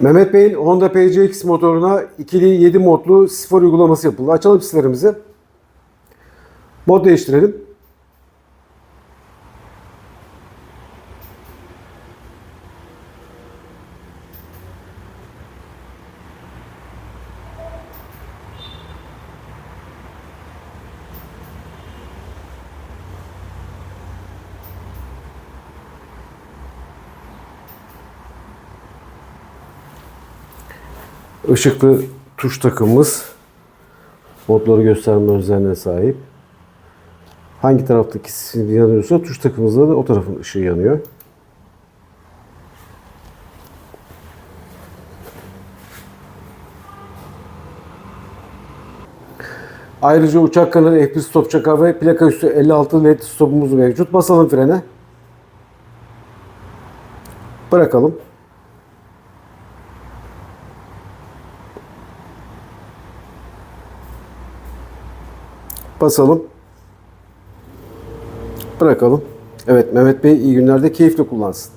Mehmet Bey'in Honda PCX motoruna ikili 7 modlu sıfır uygulaması yapıldı. Açalım sislerimizi. Mod değiştirelim. Işıklı tuş takımımız modları gösterme özelliğine sahip. Hangi taraftaki yanıyorsa tuş takımımızda da o tarafın ışığı yanıyor. Ayrıca uçak kanalı F1 stop çakar ve plaka üstü 56 led stopumuz mevcut. Basalım frene. Bırakalım. Basalım. Bırakalım. Evet Mehmet Bey iyi günlerde keyifle kullansın.